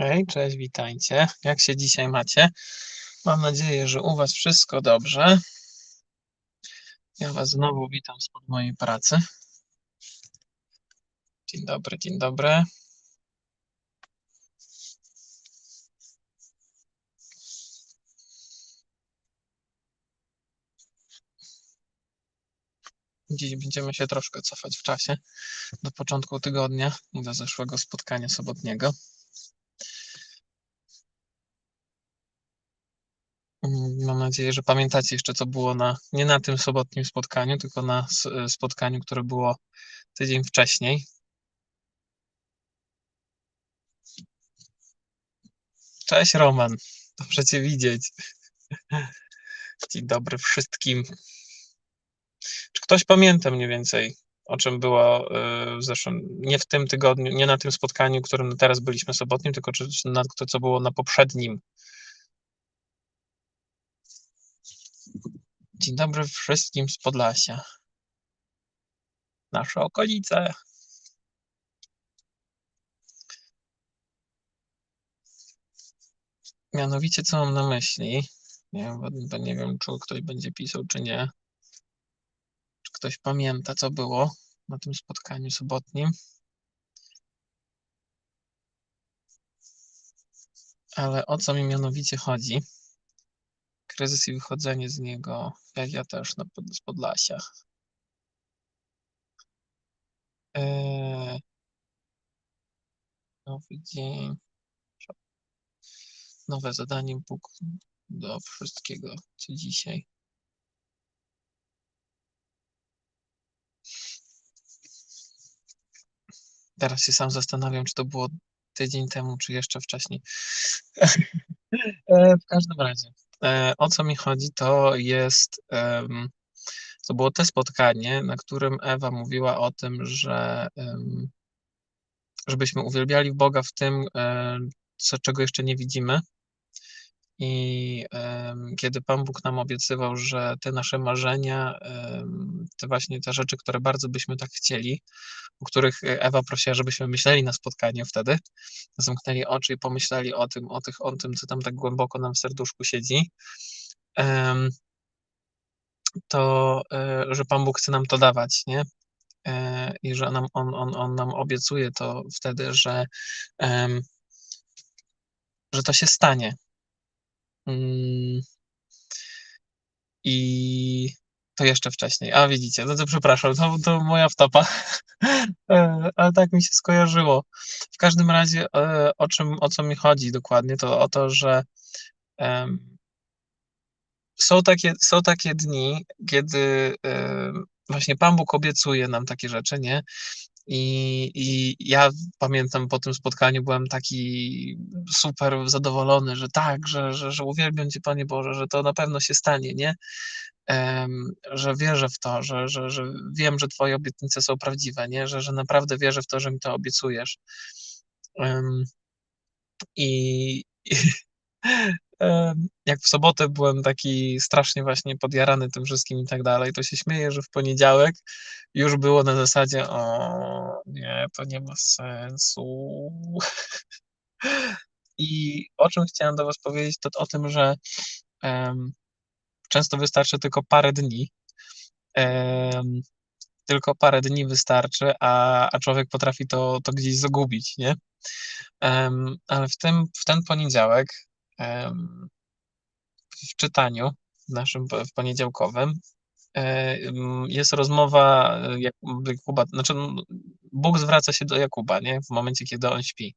Hej, cześć, witajcie. Jak się dzisiaj macie? Mam nadzieję, że u Was wszystko dobrze. Ja Was znowu witam spod mojej pracy. Dzień dobry, dzień dobry. Dziś będziemy się troszkę cofać w czasie do początku tygodnia i do zeszłego spotkania sobotniego. Mam nadzieję, że pamiętacie jeszcze, co było na, nie na tym sobotnim spotkaniu, tylko na e, spotkaniu, które było tydzień wcześniej. Cześć Roman, dobrze Cię widzieć. Dzień dobry wszystkim. Czy ktoś pamięta mniej więcej, o czym było e, w zeszłym, nie w tym tygodniu, nie na tym spotkaniu, którym teraz byliśmy sobotnim, tylko czy na to, co było na poprzednim? Dzień dobry wszystkim z Podlasia. Nasze okolice. Mianowicie, co mam na myśli? Nie wiem, nie wiem, czy ktoś będzie pisał, czy nie. Czy ktoś pamięta, co było na tym spotkaniu sobotnim? Ale o co mi mianowicie chodzi? Kryzys i wychodzenie z niego, jak ja też na, z Podlasia. Eee, nowy dzień. Nowe zadanie Bóg do wszystkiego, co dzisiaj. Teraz się sam zastanawiam, czy to było tydzień temu, czy jeszcze wcześniej. E, W każdym razie, o co mi chodzi, to jest, to było te spotkanie, na którym Ewa mówiła o tym, że żebyśmy uwielbiali Boga w tym, e, co, czego jeszcze nie widzimy. I kiedy Pan Bóg nam obiecywał, że te nasze marzenia, te właśnie te rzeczy, które bardzo byśmy tak chcieli, o których Ewa prosiła, żebyśmy myśleli na spotkaniu wtedy, zamknęli oczy i pomyśleli o tym, o, tych, o tym, co tam tak głęboko nam w serduszku siedzi, to, e, że Pan Bóg chce nam to dawać, nie? E, I że nam, on, on, on nam obiecuje to wtedy, że, że to się stanie. Mm, I to jeszcze wcześniej. A widzicie, no to przepraszam, to, to moja wtopa. E, Ale tak mi się skojarzyło. W każdym razie, e, o czym, o co mi chodzi dokładnie, to o to, że em, są takie, są takie dni, kiedy em, właśnie Pan Bóg obiecuje nam takie rzeczy, nie? I, I ja pamiętam po tym spotkaniu byłem taki super zadowolony, że tak, że, że, że uwielbiam Cię, Panie Boże, że to na pewno się stanie, nie? Em, że wierzę w to, że, że, że wiem, że Twoje obietnice są prawdziwe, nie? Że, że naprawdę wierzę w to, że mi to obiecujesz. Em, I, i jak w sobotę byłem taki strasznie właśnie podjarany tym wszystkim i tak dalej, to się śmieję, że w poniedziałek już było na zasadzie, o nie, to nie ma sensu. I o czym chciałem do Was powiedzieć, to o tym, że em, często wystarczy tylko parę dni. em, tylko parę dni wystarczy, a, a człowiek potrafi to, to gdzieś zagubić, nie? Em, ale w tym, w ten poniedziałek, w czytaniu naszym w poniedziałkowym, e, jest rozmowa e, Jak- Jakuba, znaczy Bóg zwraca się do Jakuba, nie? W momencie, kiedy on śpi.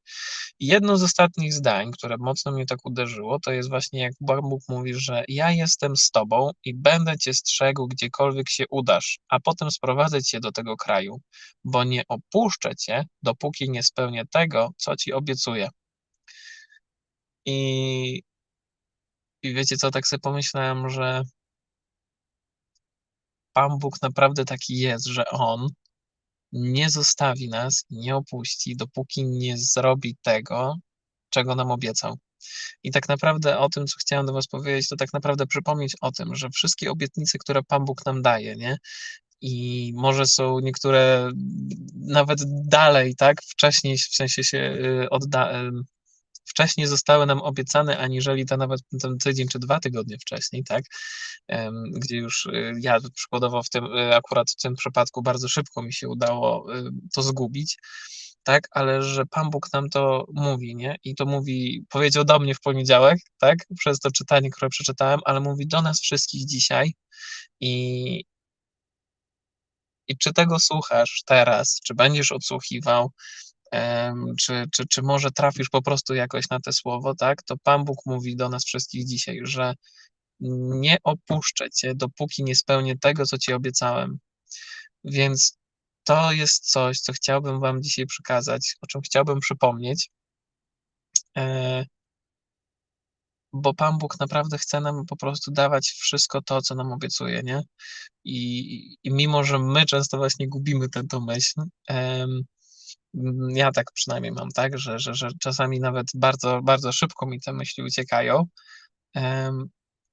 I jedno z ostatnich zdań, które mocno mnie tak uderzyło, to jest właśnie jak Bóg mówi, że ja jestem z tobą i będę cię strzegł gdziekolwiek się udasz, a potem sprowadzę cię do tego kraju, bo nie opuszczę cię, dopóki nie spełnię tego, co ci obiecuję. I, i wiecie co, tak sobie pomyślałem, że Pan Bóg naprawdę taki jest, że On nie zostawi nas i nie opuści, dopóki nie zrobi tego, czego nam obiecał. I tak naprawdę o tym, co chciałem do Was powiedzieć, to tak naprawdę przypomnieć o tym, że wszystkie obietnice, które Pan Bóg nam daje, nie? I może są niektóre nawet dalej, tak? Wcześniej, w sensie się y, odda, y, wcześniej zostały nam obiecane, aniżeli to nawet ten tydzień czy 2 tygodnie wcześniej, tak, gdzie już, y, ja przykładowo w tym, y, akurat w tym przypadku bardzo szybko mi się udało, y, to zgubić, tak, ale że Pan Bóg nam to mówi, nie, i to mówi powiedział do mnie w poniedziałek, tak, przez to czytanie, które przeczytałem, ale mówi do nas wszystkich dzisiaj i i czy tego słuchasz teraz, czy będziesz odsłuchiwał, czy czy czy może trafisz po prostu jakoś na te słowo, tak, to Pan Bóg mówi do nas wszystkich dzisiaj, że nie opuszczę cię, dopóki nie spełnię tego, co ci obiecałem. Więc to jest coś, co chciałbym wam dzisiaj przekazać, o czym chciałbym przypomnieć. E bo Pan Bóg naprawdę chce nam po prostu dawać wszystko to, co nam obiecuje, nie? I i mimo, że my często właśnie gubimy tę myśl, ja tak przynajmniej mam, tak, że że że czasami nawet bardzo bardzo szybko mi te myśli uciekają,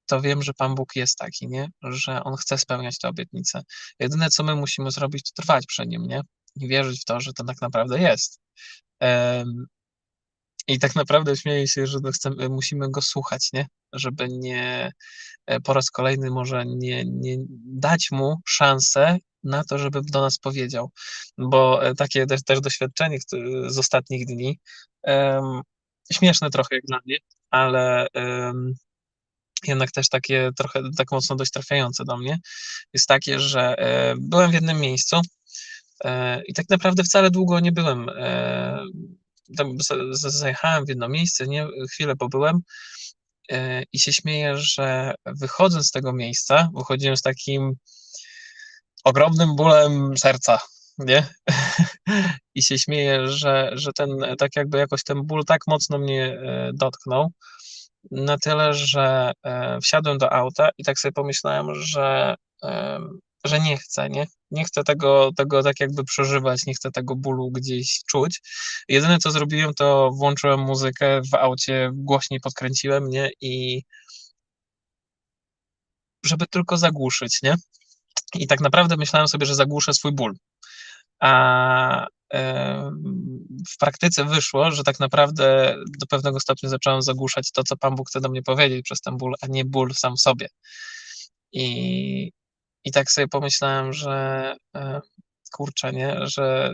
to wiem, że Pan Bóg jest taki, nie? Że On chce spełniać te obietnice. Jedyne, co my musimy zrobić, to trwać przy Nim, nie? I wierzyć w to, że to tak naprawdę jest. I tak naprawdę śmieję się, że chcemy musimy go słuchać, nie? Żeby nie e, po raz kolejny może nie nie dać mu szansę na to, żeby do nas powiedział. Bo, e, takie też też doświadczenie z ostatnich dni, em, śmieszne trochę jak dla mnie, ale, em, jednak też takie trochę tak mocno dość trafiające do mnie, jest takie, że, e, byłem w jednym miejscu, i tak naprawdę wcale długo nie byłem, tam zajechałem w jedno miejsce, nie, chwilę pobyłem e, i się śmieję, że wychodząc z tego miejsca, wychodziłem z takim ogromnym bólem serca, nie? I się śmieję, że, że ten, tak jakby jakoś ten ból tak mocno mnie e, dotknął, na tyle, że e, wsiadłem do auta i tak sobie pomyślałem, że że nie chcę, nie? Nie chcę tego, tego tak jakby przeżywać, nie chcę tego bólu gdzieś czuć. Jedyne co zrobiłem, to włączyłem muzykę w aucie, głośniej podkręciłem, nie? I żeby tylko zagłuszyć, nie? I tak naprawdę myślałem sobie, że zagłuszę swój ból. A w praktyce wyszło, że tak naprawdę do pewnego stopnia zacząłem zagłuszać to, co Pan Bóg chce do mnie powiedzieć przez ten ból, a nie ból sam w sobie. I, i tak sobie pomyślałem, że e, kurczę, nie, że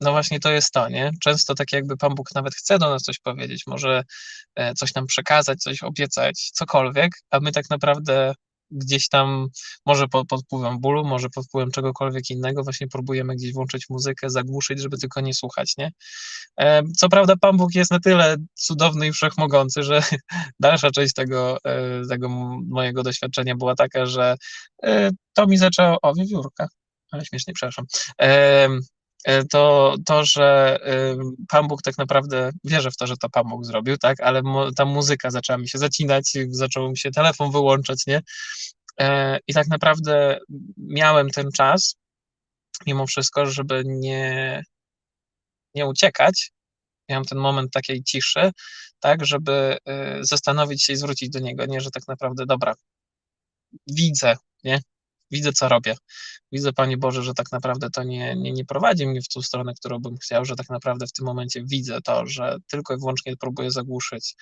no właśnie to jest to, nie? Często tak jakby Pan Bóg nawet chce do nas coś powiedzieć, może e, coś nam przekazać, coś obiecać, cokolwiek, a my tak naprawdę gdzieś tam, może pod, pod wpływem bólu, może pod wpływem czegokolwiek innego, właśnie próbujemy gdzieś włączyć muzykę, zagłuszyć, żeby tylko nie słuchać, nie? E, co prawda Pan Bóg jest na tyle cudowny i wszechmogący, że dalsza część tego, e, tego mojego doświadczenia była taka, że e, to mi zaczęło, o, wiewiórka, ale śmiesznie, przepraszam, to, to, że Pan Bóg tak naprawdę, wierzę w to, że to Pan Bóg zrobił, tak, ale ta muzyka zaczęła mi się zacinać, zaczął mi się telefon wyłączać, nie? E, I tak naprawdę miałem ten czas, mimo wszystko, żeby nie, nie uciekać. Miałem ten moment takiej ciszy, tak, żeby e, zastanowić się i zwrócić do niego, nie, że tak naprawdę, dobra, widzę, nie? Widzę, co robię. Widzę, Panie Boże, że tak naprawdę to nie, nie, nie prowadzi mnie w tą stronę, którą bym chciał, że tak naprawdę w tym momencie widzę to, że tylko i wyłącznie próbuję zagłuszyć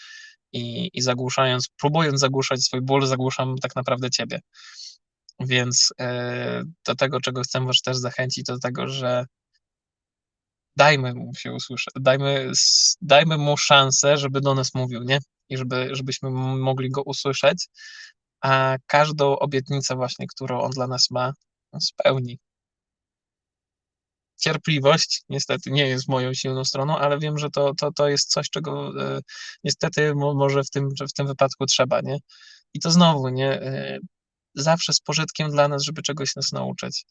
i, i zagłuszając, próbując zagłuszać swój ból, zagłuszam tak naprawdę Ciebie. Więc yy, do tego, czego chcę Was też zachęcić, do tego, że dajmy mu się usłyszeć, dajmy, dajmy mu szansę, żeby do nas mówił, nie? I żeby, żebyśmy mogli go usłyszeć, a każdą obietnicę właśnie, którą on dla nas ma, spełni. Cierpliwość niestety nie jest moją silną stroną, ale wiem, że to, to, to jest coś, czego e, niestety mo, może w tym, w tym wypadku trzeba, nie? I to znowu, nie? E, zawsze z pożytkiem dla nas, żeby czegoś nas nauczyć.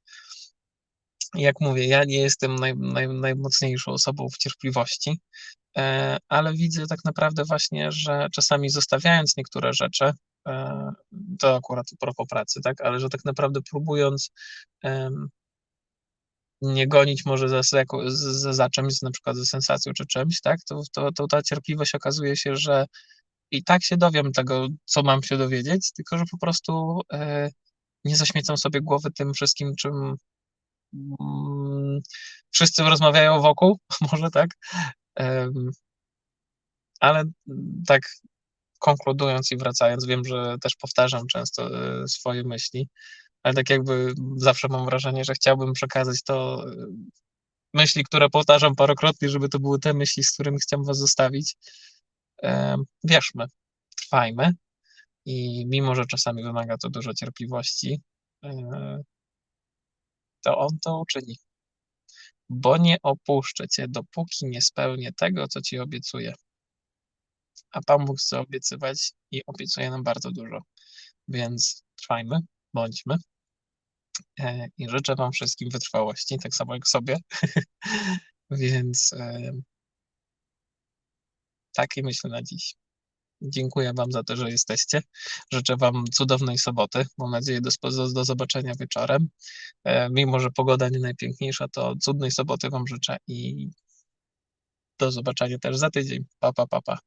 Jak mówię, ja nie jestem naj, naj, najmocniejszą osobą w cierpliwości, e, ale widzę tak naprawdę właśnie, że czasami zostawiając niektóre rzeczy, to akurat propos pracy, tak, ale że tak naprawdę próbując nie gonić może za, za, za czymś, na przykład za sensacją czy czymś, tak, to, to, to ta cierpliwość okazuje się, że i tak się dowiem tego, co mam się dowiedzieć, tylko że po prostu e, nie zaśmiecam sobie głowy tym wszystkim, czym mm, wszyscy rozmawiają wokół, może tak, Ale, tak konkludując i wracając, wiem, że też powtarzam często, y, swoje myśli, ale tak jakby zawsze mam wrażenie, że chciałbym przekazać to, y, myśli, które powtarzam parokrotnie, żeby to były te myśli, z którymi chciałem was zostawić. Em, wierzmy, trwajmy i mimo, że czasami wymaga to dużo cierpliwości, to On to uczyni. Bo nie opuszczę cię, dopóki nie spełnię tego, co ci obiecuję. A Pan Bóg chce obiecywać i obiecuje nam bardzo dużo, więc trwajmy, bądźmy. E, i życzę wam wszystkim wytrwałości, tak samo jak sobie. Więc, em takie myślę na dziś. Dziękuję wam za to, że jesteście. Życzę wam cudownej soboty. Mam nadzieję do do zobaczenia wieczorem. E, mimo że pogoda nie najpiękniejsza, to cudnej soboty wam życzę i do zobaczenia też za tydzień. Pa, pa, pa, pa.